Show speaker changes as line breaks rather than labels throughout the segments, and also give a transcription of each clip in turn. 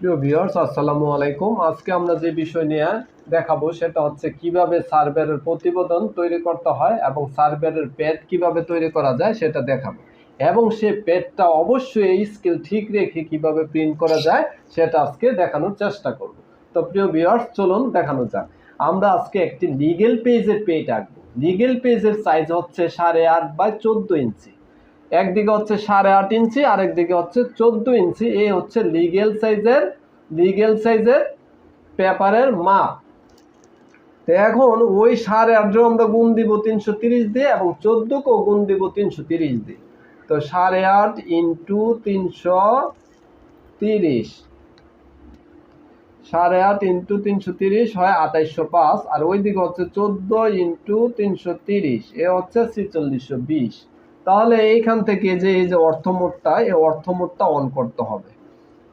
প্রিয় ভিউয়ার্স আসসালামু আলাইকুম। আজকে আমরা যে বিষয় নিয়ে দেখাবো, সেটা হচ্ছে কীভাবে সার্ভারের প্রতিবেদন তৈরি করতে হয় এবং সার্ভারের পেড কীভাবে তৈরি করা যায়, সেটা দেখাবো। এবং সে পেডটা অবশ্যই এই স্কিল ঠিক রেখে কীভাবে প্রিন্ট করা যায়, সেটা আজকে দেখানোর চেষ্টা করব। তো প্রিয় ভিউয়ার্স চলুন দেখানো যাক। আমরা আজকে একটি লিগেল পেজের পেজ আঁকবো। লিগেল পেজের সাইজ হচ্ছে সাড়ে আট বাই চোদ্দ ইঞ্চি। একদিকে হচ্ছে সাড়ে আট ইঞ্চি আরেক দিকে হচ্ছে চোদ্দ ইঞ্চি। এই হচ্ছে লিগেল সাইজের লিগেল সাইজের পেপারের মাপ। তো এখন ওই সাড়ে আটও আমরা গুণ দিব তিনশো তিরিশ দিয়ে এবং চোদ্দোকেও গুণ দিব তিনশো তিরিশ দিয়ে। তো সাড়ে আট ইন্টু তিনশো তিরিশ। সাড়ে আট ইন্টু তিনশো তিরিশ হয় আঠাইশশো পাঁচ, আর ওই দিকে হচ্ছে চোদ্দ ইন্টু তিনশো তিরিশ, এ হচ্ছে ছিচল্লিশশো বিশ। তাহলে এইখান থেকে যে এই যে অর্থমোটটা, এই অর্থমোটটা অন করতে হবে।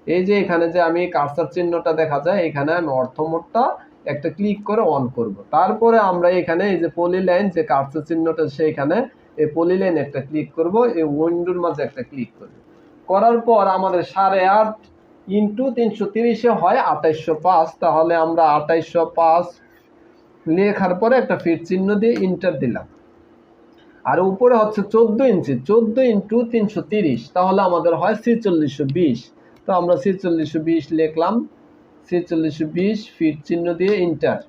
এই যে এখানে যে আমি কার্সার চিহ্নটা দেখা যায়, এখানে আমি অর্থমোটটা একটা ক্লিক করে অন করব। তারপরে আমরা এখানে এই যে পলি লাইন যে কার্সার চিহ্নটা সেইখানে এই পলি লাইন একটা ক্লিক করব, এই উইন্ডোর মাঝে একটা ক্লিক করব। করার পর আমাদের সাড়ে আট ইন্টু তিনশো তিরিশে হয় আঠাইশশো পাঁচ, তাহলে আমরা আঠাইশশো পাঁচ লেখার পরে একটা ফিট চিহ্ন দিয়ে ইন্টার দিলাম। আর উপরে হচ্ছে চোদ্দ ইঞ্চি, চোদ্দ ইন্টু তিনশো তিরিশ। তাহলে আমাদের হয় ছিচল্লিশশো বিশ। তো আমরা ছিচল্লিশশো বিশ লিখলাম। ছিচল্লিশশো বিশ ফিট চিহ্ন দিয়ে ইন্টার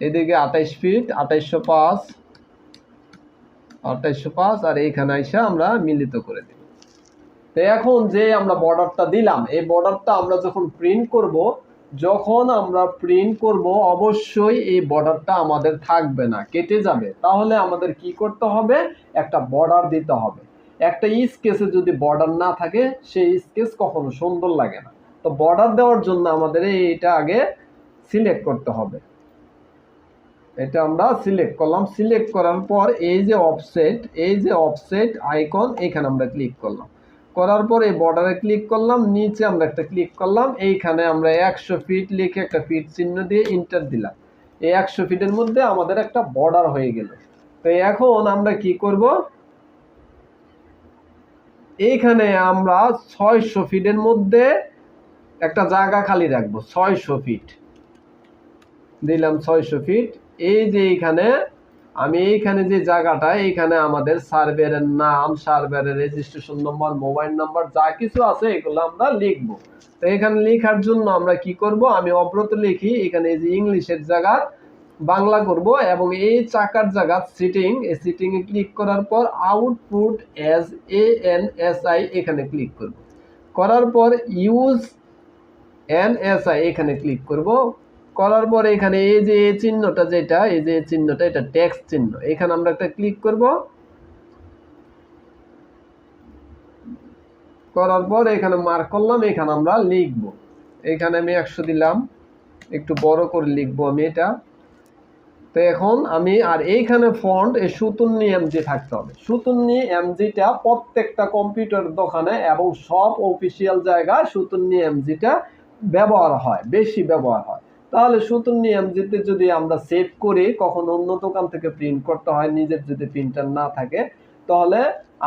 এদিকে আঠাইশ ফিট আঠাইশশো পাঁচ আঠাইশশো পাঁচ, আর এইখানে এসে আমরা মিলিত করে দিই তো এখন যে আমরা বর্ডারটা দিলাম, এই বর্ডারটা আমরা যখন প্রিন্ট করব যখন আমরা প্রিন্ট করব, অবশ্যই এই বর্ডারটা আমাদের থাকবে না, কেটে যাবে। তাহলে আমাদের কি করতে হবে? একটা বর্ডার দিতে হবে। একটা স্কেচে যদি বর্ডার না থাকে, সেই স্কেচ কখনো সুন্দর লাগে না। তো বর্ডার দেওয়ার জন্য আমাদের এইটা আগে সিলেক্ট করতে হবে। এটা আমরা সিলেক্ট করলাম। সিলেক্ট করার পর এই যে অফসেট এই যে অফসেট আইকন এখানে আমরা ক্লিক করলাম। করার পর এই বর্ডারে ক্লিক করলাম, নিচে আমরা একটা ক্লিক করলাম, এইখানে আমরা একশো ফিট লিখে একটা ফিট চিহ্ন দিয়ে ইন্টার দিলাম। এই একশো ফিটের মধ্যে আমাদের একটা বর্ডার হয়ে গেল। তো এখন আমরা কি করব? এইখানে আমরা ছয়শো ফিটের মধ্যে একটা জায়গা খালি রাখব, ছয়শো ফিট দিলাম ছয়শো ফিট এই যে এইখানে আমি এইখানে যে জায়গাটা, এইখানে আমাদের সার্ভেয়ারের নাম সার্ভেয়ারের রেজিস্ট্রেশন নম্বর মোবাইল নাম্বার যা কিছু আছে, এগুলো আমরা লিখব। তো এখানে লেখার জন্য আমরা কি করব? আমি অব্রত লিখি, এখানে এই যে ইংলিশের জায়গা, বাংলা করব এবং এই চাকার জায়গা সিটিং এই সিটিং এ ক্লিক করার পর output S A N S I এখানে ক্লিক করব। করার পর ইউজ এন এস আই এখানে ক্লিক করব। করার পরে এখানে এই যে এই চিহ্নটা যেটা, এই যে চিহ্নটা, এটা ট্যাক্স চিহ্ন। এখানে আমরা একটা ক্লিক করব। করার পর এখানে মার্ক করলাম, এখানে আমরা লিখব। এখানে আমি একশো দিলাম। একটু বড় করে লিখব আমি এটা। তো এখন আমি, আর এইখানে ফন্ট এই সুতুন্নি এমজি থাকতে হবে। সুতুন্নি এমজিটা প্রত্যেকটা কম্পিউটার দোকানে এবং সব অফিসিয়াল জায়গায় সুতুন্নি এমজিটা ব্যবহার হয়, বেশি ব্যবহার হয়। তাহলে সুতুর নিয়ম যেতে যদি আমরা সেভ করি, কখন অন্য দোকান থেকে প্রিন্ট করতে হয়, নিজের যদি প্রিন্টার না থাকে, তাহলে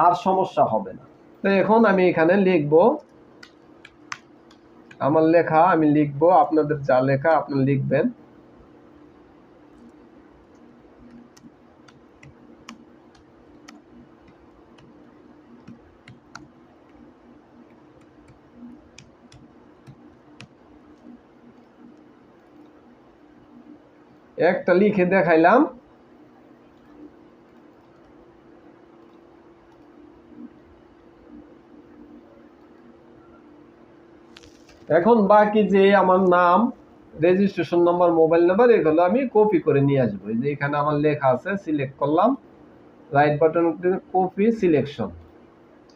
আর সমস্যা হবে না। তো এখন আমি এখানে লিখব, আমার লেখা আমি লিখব, আপনাদের যা লেখা আপনি লিখবেন। একটা লিখে দেখাইলাম। এখন বাকি যে আমার নাম রেজিস্ট্রেশন নাম্বার মোবাইল নাম্বার এগুলো আমি কপি করে নিয়ে আসব। যে এখানে আমার লেখা আছে সিলেক্ট করলাম। রাইট বাটন কপি সিলেকশন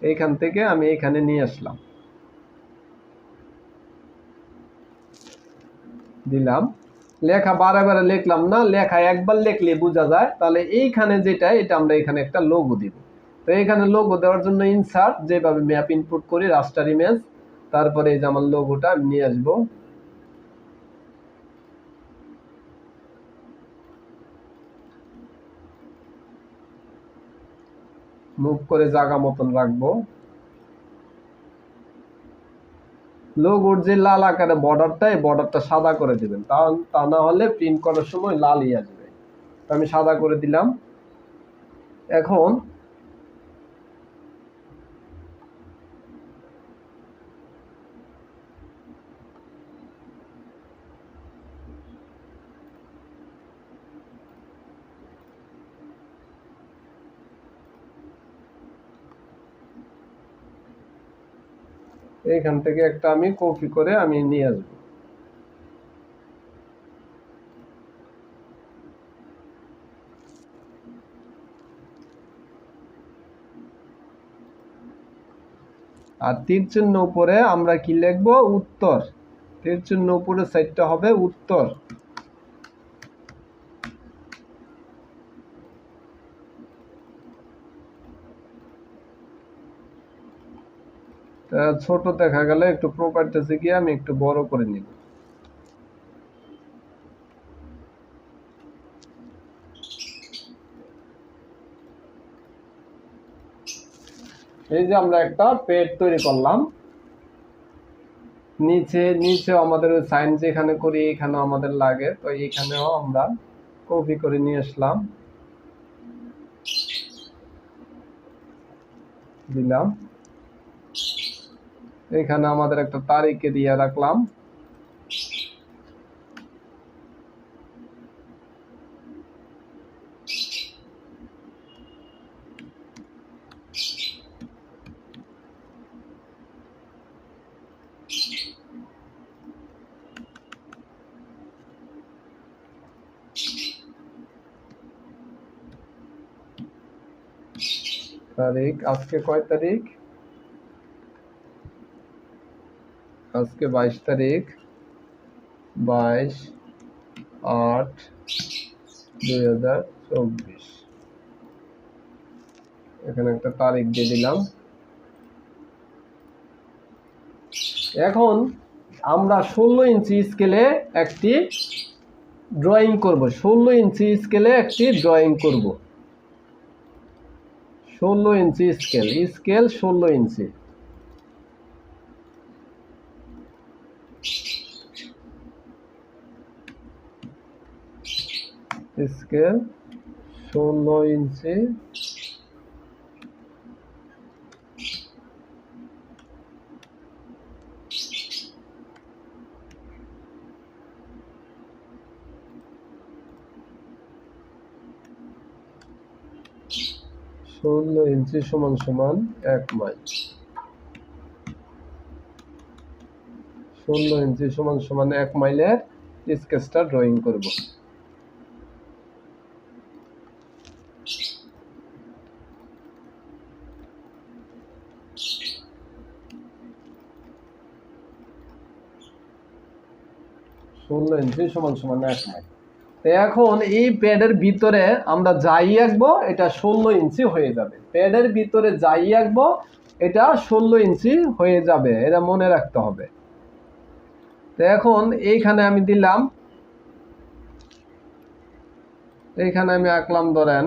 এইখান থেকে আমি এখানে নিয়ে আসলাম। দিলাম। লেখা বারে লিখলাম না, লেখা একবার লিখলে বোঝা যায়। তাহলে এইখানে যেটা, এটা আমরা এখানে একটা লোগো দিব। তো এখানে লোগো দেওয়ার জন্য ইনসার্ট যেভাবে ম্যাপ ইনপুট করি রাস্টার ইমেজ তারপরে এই যে আমার লোগোটা আমি নিয়ে আসব। মুভ করে জায়গা মতন রাখব। লোগোর যে লাল আকারে বর্ডারটা এই বর্ডারটা সাদা করে দিবেন। তা তা না হলে প্রিন্ট করার সময় লালই আসবে তো আমি সাদা করে দিলাম। এখন এইখান থেকে একটা আমি কপি করে আমি নিয়ে আসব। আর তীর চিহ্ন উপরে আমরা কি লিখব? উত্তর। তীর চিহ্ন উপরে সাইডটা হবে উত্তর। ছোট দেখা গেলে একটু প্রপার্টিসে গিয়ে আমি একটু বড় করে নিব। এই যে আমরা একটা পেড তৈরি করলাম। নিচে নিচে আমাদের সাইন যেখানে করি, এখানেও আমাদের লাগে। তো এখানেও আমরা কপি করে নিয়ে আসলাম। দিলাম। এখানে আমাদের একটা তারিখে দিয়ে রাখলাম। তারিখ আজকে কয় তারিখ? আজকে বাইশ তারিখ, বাইশ আট দুই হাজার চব্বিশ। এখানে একটা তারিখ দিয়ে দিলাম। এখন আমরা ষোলো ইঞ্চি স্কেলে একটি ড্রয়িং করব। ষোলো ইঞ্চি স্কেলে একটি ড্রয়িং করব। ষোলো ইঞ্চি স্কেল স্কেল ষোলো ইঞ্চি। স্কেল ষোলো ইঞ্চি। ষোলো ইঞ্চি সমান সমান এক মাইল। ষোলো ইঞ্চি সমান সমান এক মাইলের স্কেচটা ড্রয়িং করব ষোলো ইঞ্চি সমান সমান এক মাইল। তো এখন এই প্যাডের ভিতরে আমরা যাই আঁকবো এটা ষোলো ইঞ্চি হয়ে যাবে। প্যাডের ভিতরে যাই আঁকবো এটা ষোলো ইঞ্চি হয়ে যাবে, এটা মনে রাখতে হবে। তো এখন এইখানে আমি দিলাম, এইখানে আমি আঁকলাম ধরেন,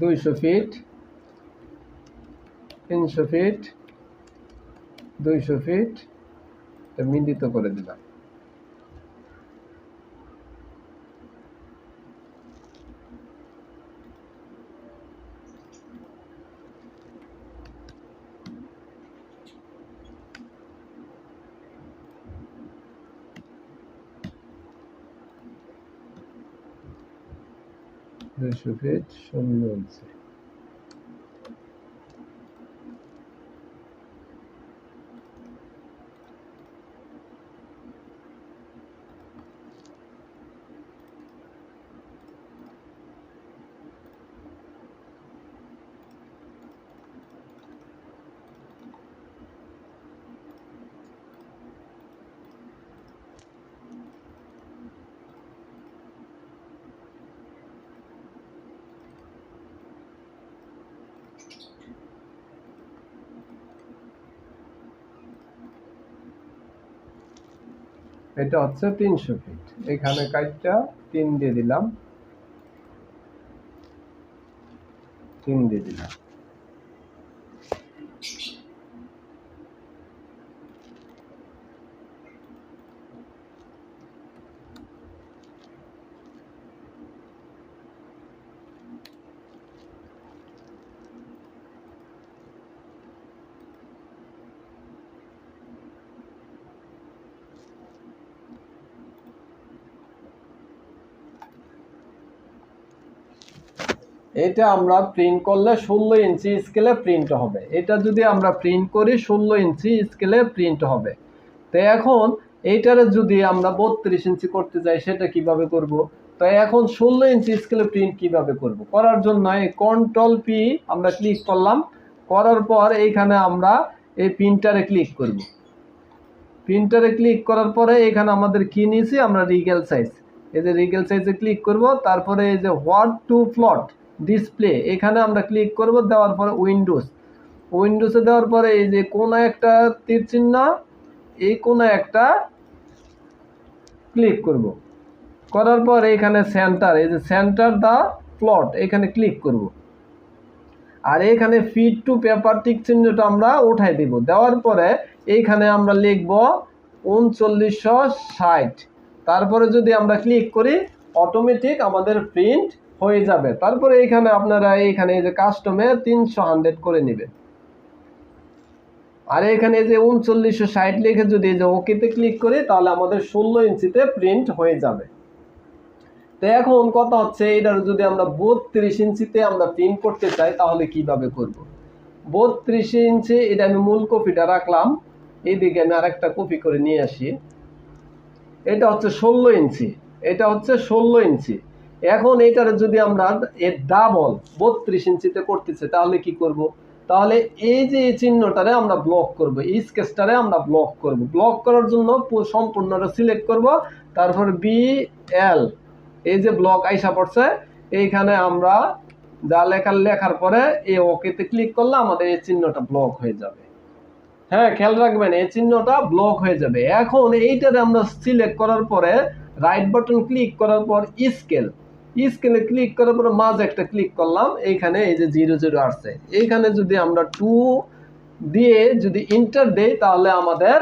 দুইশো ফিট, তিনশো ফিট দুইশো ফিট মিলিত করে দিলাম। দুইশো ফিট শূন্য এটা হচ্ছে তিনশো ফিট এখানে কাজটা তিন দিয়ে দিলাম। তিন দিয়ে দিলাম। এটা আমরা প্রিন্ট করলে ষোলো ইঞ্চি স্কেলে প্রিন্ট হবে। এটা যদি আমরা প্রিন্ট করি, ষোলো ইঞ্চি স্কেলে প্রিন্ট হবে। তো এখন এইটারে যদি আমরা বত্রিশ ইঞ্চি করতে যাই, সেটা কীভাবে করব? তো এখন ষোলো ইঞ্চি স্কেলে প্রিন্ট কীভাবে করব? করার জন্য এই কন্ট্রোল পি আমরা ক্লিক করলাম। করার পর এইখানে আমরা এই প্রিন্টারে ক্লিক করব। প্রিন্টারে ক্লিক করার পরে এখানে আমাদের কি নিয়েছি? আমরা রিগেল সাইজ এই যে রিগেল সাইজে ক্লিক করব। তারপরে এই যে হোয়াট টু প্লট ডিসপ্লে এখানে আমরা ক্লিক করব, দেওয়ার পরে উইন্ডোজ উইন্ডোজে দেওয়ার পরে এই যে কোন একটা তীর চিহ্ন, এই কোনো একটা ক্লিক করব। করার পর এখানে সেন্টার এই যে সেন্টার দা প্লট এখানে ক্লিক করব। আর এখানে ফিট টু পেপার টিক চিহ্নটা আমরা উঠাই দিব। দেওয়ার পরে এইখানে আমরা লিখব উনচল্লিশশো ষাট। তারপরে যদি আমরা ক্লিক করি অটোমেটিক আমাদের প্রিন্ট হয়ে যাবে। তারপরে এইখানে আপনারা এইখানে এই যে কাস্টমে তিনশো হান্ড্রেড করে নেবেন আর এখানে যে উনচল্লিশশো ষাট লিখে যদি যে ওকেতে ক্লিক করি, তাহলে আমাদের ষোলো ইঞ্চিতে প্রিন্ট হয়ে যাবে। তো এখন কথা হচ্ছে এটার যদি আমরা বত্রিশ ইঞ্চিতে আমরা প্রিন্ট করতে চাই, তাহলে কীভাবে করব? বত্রিশ ইঞ্চি, এটা আমি মূল কপিটা রাখলাম। এইদিকে আমি আরেকটা কপি করে নিয়ে আসি। এটা হচ্ছে ষোলো ইঞ্চি। এটা হচ্ছে ষোলো ইঞ্চি। এখন এটার যদি আমরা এর ডাবল বত্রিশ ইঞ্চিতে করতেছে, তাহলে কি করব। তাহলে এই যে এই চিহ্নটারে আমরা ব্লক করব, এই স্কেচটারে আমরা ব্লক করব। ব্লক করার জন্য সম্পূর্ণটা সিলেক্ট করব, তারপর বি এল এই যে ব্লক আইসা পড়ছে, এইখানে আমরা যা লেখার লেখার পরে এই ওকেতে ক্লিক করলে আমাদের এই চিহ্নটা ব্লক হয়ে যাবে। হ্যাঁ খেয়াল রাখবেন, এই চিহ্নটা ব্লক হয়ে যাবে। এখন এইটাতে আমরা সিলেক্ট করার পরে রাইট বাটন ক্লিক করার পর স্কেল স্কেলে ক্লিক করার পরে মাঝে একটা ক্লিক করলাম, এইখানে এই যে জিরো জিরো আসছে। এইখানে যদি আমরা টু দিয়ে যদি ইন্টার দেই, তাহলে আমাদের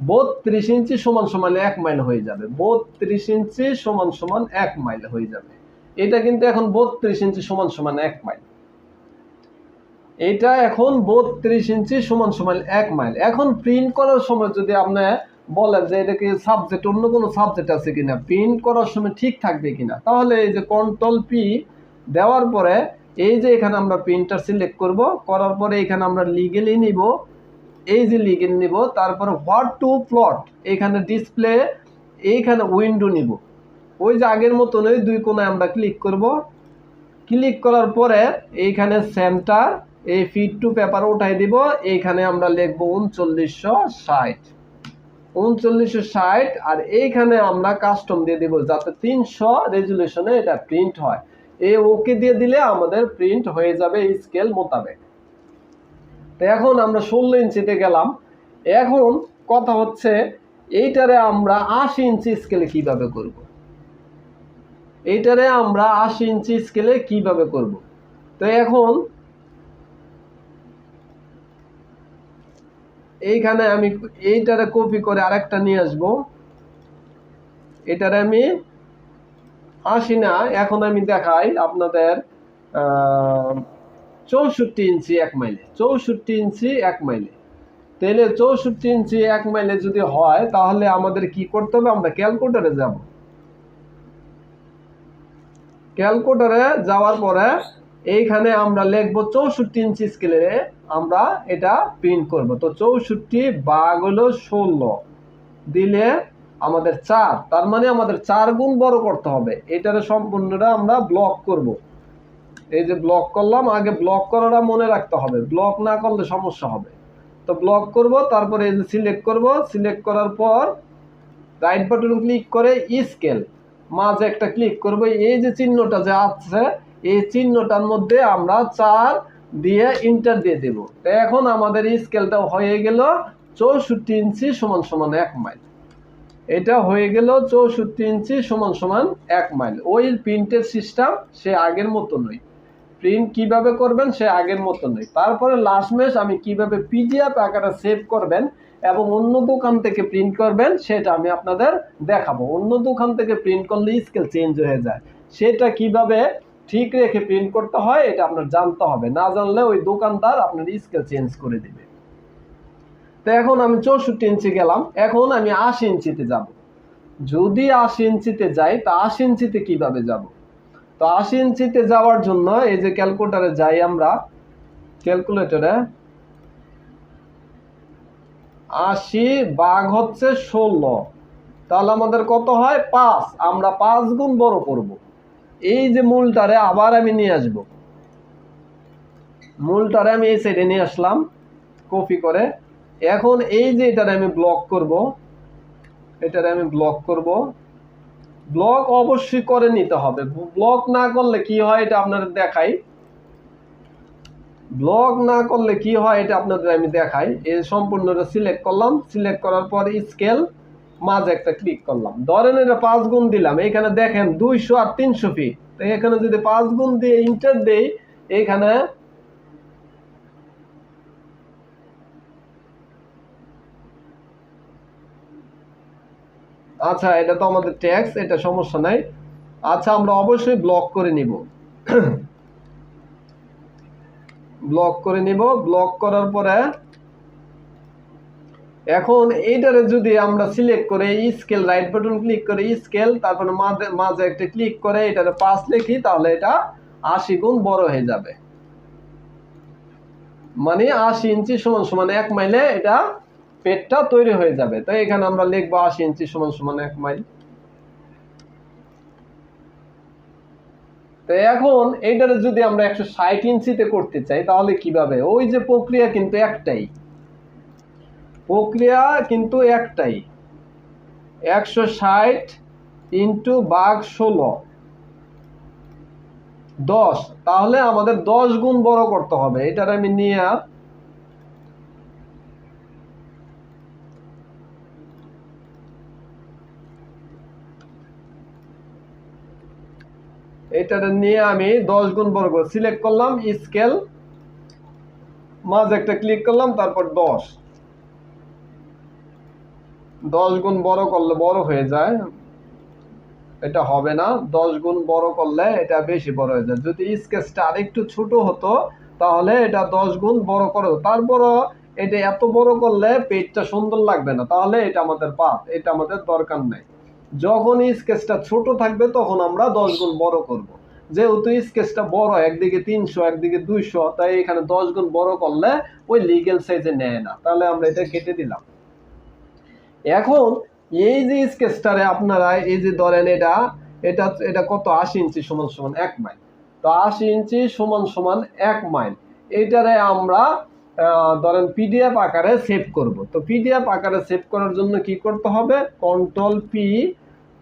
বত্রিশ ইঞ্চি সমান সমান এক মাইল হয়ে যাবে। বত্রিশ ইঞ্চি সমান সমান এক মাইল হয়ে যাবে। এটা কিন্তু এখন বত্রিশ ইঞ্চি সমান সমান এক মাইল এটা এখন বত্রিশ ইঞ্চি সমান সমান এক মাইল এখন প্রিন্ট করার সময় যদি আপনি বলেন যে এটা কি সাবজেক্ট অন্য কোনো সাবজেক্ট আছে কিনা? প্রিন্ট করার সময় ঠিক থাকবে কিনা? তাহলে এই যে কন্ট্রোল পি দেওয়ার পরে এই যে এখানে আমরা প্রিন্টার সিলেক্ট করব, করার পরে এখানে আমরা লিগেলি নিব। এই যে লিগেল নিব, তারপরে হোয়াট টু প্লট এখানে ডিসপ্লে এইখানে উইন্ডো নিব। ওই যে আগের মতন ওই দুই কোণায় আমরা ক্লিক করব। ক্লিক করার পরে এইখানে সেন্টার এই ফিট টু পেপার উঠাই দিব। এইখানে আমরা লিখব উনচল্লিশশো ষাট। উনচল্লিশশো ষাট আর এইখানে আমরা কাস্টম দিয়ে দিব যাতে তিনশো রেজুলেশনে এটা প্রিন্ট হয় এ ওকে দিয়ে দিলে আমাদের প্রিন্ট হয়ে যাবে এই স্কেল মোতাবেক তো এখন আমরা ষোলো ইঞ্চিতে গেলাম এখন কথা হচ্ছে এইটারে আমরা আশি ইঞ্চি স্কেলে কীভাবে করব। এইটারে আমরা আশি ইঞ্চি স্কেলে কীভাবে করব। তো এখন এইখানে আমি এইটারে কপি করে আরেকটা নিয়ে আসব। এটারে আমি আসি না, এখন আমি দেখাই আপনাদের চৌষট্টি ইঞ্চি এক মাইলে, চৌষট্টি ইঞ্চি এক মাইলে। তাহলে চৌষট্টি ইঞ্চি এক মাইলে যদি হয়, তাহলে আমাদের কি করতে হবে? আমরা ক্যালকুলেটারে যাব। ক্যালকুলেটারে যাওয়ার পরে এইখানে আমরা লিখব চৌষট্টি ইঞ্চি স্কেলে আমরা এটা প্রিন্ট করব। তো চৌষট্টি বাঘ হলো ষোলো। দিলে আমাদের চার। তার মানে আমাদের চার গুণ বড় করতে হবে। এটার সম্পূর্ণটা আমরা ব্লক করব। এই যে ব্লক করলাম, আগে ব্লক করাটা মনে রাখতে হবে। ব্লক না করলে সমস্যা হবে। তো ব্লক করব, তারপরে এই যে সিলেক্ট করব সিলেক্ট করার পর রাইট বাটন ক্লিক করে স্কেল মাঝে একটা ক্লিক করব। এই যে চিহ্নটা যে আছে, এই চিহ্নটার মধ্যে আমরা চার দিয়ে ইন্টার দিয়ে দেব তো এখন আমাদের স্কেলটা হয়ে গেল চৌষট্টি ইঞ্চি সমান সমান এক মাইল এটা হয়ে গেল চৌষট্টি ইঞ্চি সমান সমান এক মাইল ওই প্রিন্টের সিস্টেম সে আগের মতো নয়। প্রিন্ট কীভাবে করবেন সে আগের মতো নেই তারপরে লাস্ট মেশ আমি কীভাবে পিডিএফ আকারে সেভ করবেন এবং অন্য দোকান থেকে প্রিন্ট করবেন, সেটা আমি আপনাদের দেখাবো। অন্য দোকান থেকে প্রিন্ট করলে স্কেল চেঞ্জ হয়ে যায়। সেটা কীভাবে ঠিক রেখে প্রিন্ট করতে হয়, এটা আপনার জানতে হবে। না জানলে ওই দোকানদার আপনার স্কেল চেঞ্জ করে দিবে। তো এখন আমি চৌষট্টি ইঞ্চি গেলাম, এখন আমি আশি ইঞ্চিতে যাব। যদি আশি ইঞ্চিতে যাই, তা আশি ইঞ্চিতে কীভাবে যাব? তো আশি ইঞ্চিতে যাওয়ার জন্য এই যে ক্যালকুলেটারে যাই আমরা ক্যালকুলেটরে আশি বাঘ হচ্ছে ষোলো। তাহলে আমাদের কত হয়? পাঁচ। আমরা পাঁচ গুণ বড় করব। এই যে মূলটারে আবার আমি নিয়ে আসব। মূলটারে আমি এই সাইডে নিয়ে আসলাম কপি করে। এখন এই যে এটারে আমি ব্লক করব, এটারে আমি ব্লক করব। ব্লক অবশ্যই করে নিতে হবে। ব্লক না করলে কি হয় এটা আপনাদের দেখাই। ব্লক না করলে কি হয় এটা আপনাদের আমি দেখাই। এই সম্পূর্ণটা সিলেক্ট করলাম। সিলেক্ট করার পর স্কেল মাঝে একটা ক্লিক করলাম। ধরেন এটা পাঁচ গুণ দিলাম, এখানে দেখেন দুইশো আর তিনশো ফিট তো এখানে যদি পাঁচ গুণ দিয়ে ইন্টার দেই, এখানে আচ্ছা এটা তো আমাদের ট্যাক্স এটা সমস্যা নাই। আচ্ছা আমরা অবশ্যই ব্লক করে নিব। ব্লক করে নিব। ব্লক করার পরে এখন এইটারে যদি আমরা সিলেক্ট করে স্কেল রাইট বাটন ক্লিক করে স্কেল তারপরে মাঝে মাঝে একটা ক্লিক করে এটারে পাঁচ লিখি, তাহলে এটা আশি গুণ বড় হয়ে যাবে। মানে আশি ইঞ্চি সমান সমান এক মাইলে এটা পেটটা তৈরি হয়ে যাবে। তাই এখানে আমরা লিখব আশি ইঞ্চি সমান সমান এক মাইল। তো এখন এইটারে যদি আমরা একশো ষাট ইঞ্চিতে করতে চাই, তাহলে কীভাবে? ওই যে প্রক্রিয়া কিন্তু একটাই। প্রক্রিয়া কিন্তু একটাই। একশো ষাট ইন্টু বাঘ ষোলো। দশ। তাহলে আমাদের দশ গুণ বড় করতে হবে। এটার আমি নিয়ে এটার নিয়ে আমি দশ গুণ বড় করে সিলেক্ট করলাম স্কেল মাঝে একটা ক্লিক করলাম, তারপর দশ। দশ গুণ বড় করলে বড় হয়ে যায়, এটা হবে না। দশ গুণ বড় করলে এটা বেশি বড় হয়ে যায়। যদি স্কেচটা আরেকটু ছোট হতো, তাহলে এটা দশ গুণ বড় করে তারপরও এটা এত বড় করলে পেজটা সুন্দর লাগবে না। তাহলে এটা আমাদের পাপ, এটা আমাদের দরকার নেই। যখন স্কেচটা ছোট থাকবে, তখন আমরা দশ গুণ বড় করব। যেহেতু স্কেচটা বড়, একদিকে তিনশো, একদিকে দুইশো, তাই এখানে দশ গুণ বড় করলে ওই লিগেল সাইজে নেয় না। তাহলে আমরা এটা কেটে দিলাম। এখন এই যে স্কেচটারে আপনারা, এই যে ধরেন এটা এটা এটা কত? আশি ইঞ্চি সমান সমান এক মাইল। তো আশি ইঞ্চি সমান সমান এক মাইল। এইটারে আমরা ধরেন পিডিএফ আকারে সেভ করব। তো পিডিএফ আকারে সেভ করার জন্য কি করতে হবে? কন্ট্রোল পি,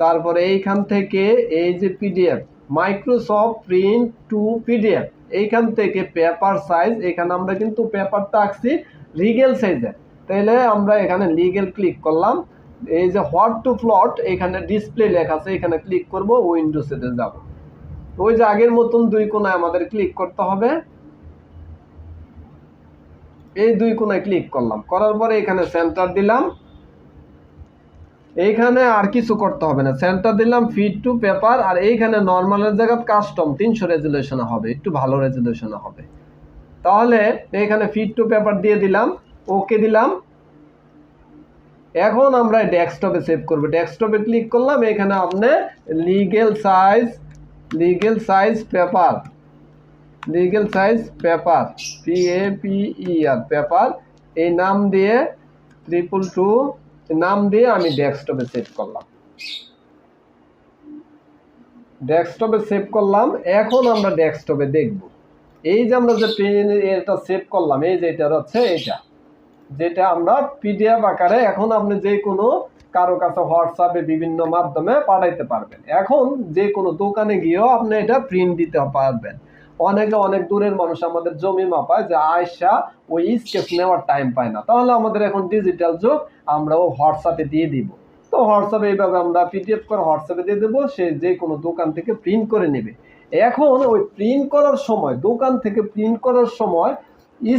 তারপরে এইখান থেকে এই যে PDF, Microsoft print to PDF. এইখান থেকে পেপার সাইজ, এখানে আমরা কিন্তু পেপারটা আঁকছি লিগেল সাইজে তাহলে আমরা এখানে লিগেল ক্লিক করলাম। এই যে হোয়াট টু প্লট এখানে ডিসপ্লে লেখা আছে, এখানে ক্লিক করব উইন্ডোজেতে যাব। ওই যে আগের মতন দুই কোনায় আমাদের ক্লিক করতে হবে। এই দুই কোনায় ক্লিক করলাম। করার পরে এখানে সেন্টার দিলাম। এইখানে আর কিছু করতে হবে না। সেন্টার দিলাম ফিট টু পেপার আর এইখানে নর্মালের জায়গা কাস্টম তিনশো রেজুলেশনে হবে, একটু ভালো রেজুলেশনে হবে। তাহলে এইখানে ফিট টু পেপার দিয়ে দিলাম। ওকে দিলাম। এখন আমরা ডেস্কটপে সেভ করব। ডেস্কটপে ক্লিক করলাম, এখানে আপনি legal size legal size paper legal size paper P A P E R paper এই নাম দিয়ে ট্রিপল টু নাম দিয়ে আমি ডেস্কটপে সেভ করলাম। ডেস্কটপে সেভ করলাম, এখন আমরা ডেস্কটপে দেখব। এই যে আমরা যে পেন এটা সেভ করলাম, এই যে এটা হচ্ছে এটা। যেটা আমরা পিডিএফ আকারে এখন আপনি যে কোনো কারও কাছে হোয়াটসঅ্যাপে বিভিন্ন মাধ্যমে পাঠাইতে পারবেন। এখন যে কোনো দোকানে গিয়েও আপনি এটা প্রিন্ট দিতে পারবেন। অনেকে অনেক দূরের মানুষ আমাদের জমি মাপায় যে আয়সা ওই স্কেচ নেওয়ার টাইম পায় না। তাহলে আমাদের এখন ডিজিটাল যুগ আমরা ও হোয়াটসঅ্যাপে দিয়ে দিব। তো হোয়াটসঅ্যাপে এইভাবে আমরা পিডিএফ করে হোয়াটসঅ্যাপে দিয়ে দেবো, সে যে কোনো দোকান থেকে প্রিন্ট করে নেবে। এখন ওই প্রিন্ট করার সময়, দোকান থেকে প্রিন্ট করার সময়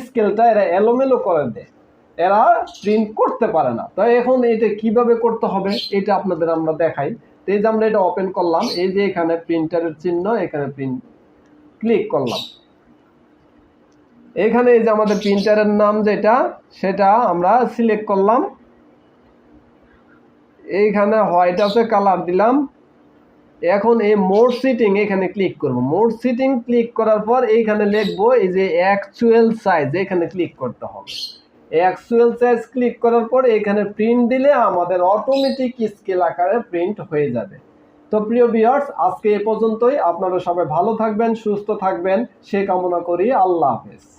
স্কেলটা এরা এলোমেলো করে দেয়। এরা প্রিন্ট করতে পারে না। তাই এখন এটা কীভাবে করতে হবে, এটা আপনাদের আমরা দেখাই। এই যে আমরা এটা ওপেন করলাম, এই যে এখানে প্রিন্টারের চিহ্ন, এখানে প্রিন্ট ক্লিক করলাম। এখানে এই যে আমাদের প্রিন্টারের নাম যেটা, সেটা আমরা সিলেক্ট করলাম। এইখানে হোয়াইট আছে কালার দিলাম। এখন এই মোড সিটিং এখানে ক্লিক করব। মোড সিটিং ক্লিক করার পর এইখানে লিখব এই যে অ্যাকচুয়াল সাইজ এখানে ক্লিক করতে হবে। অ্যাকচুয়াল সাইজ ক্লিক করার পর এখানে প্রিন্ট দিলে আমাদের অটোমেটিক স্কেল আকারে প্রিন্ট হয়ে যাবে। তো প্রিয় বিয়ার্স আজকে এ পর্যন্তই। আপনারা সবাই ভালো থাকবেন, সুস্থ থাকবেন। সে কামনা করি। আল্লাহ হাফেজ।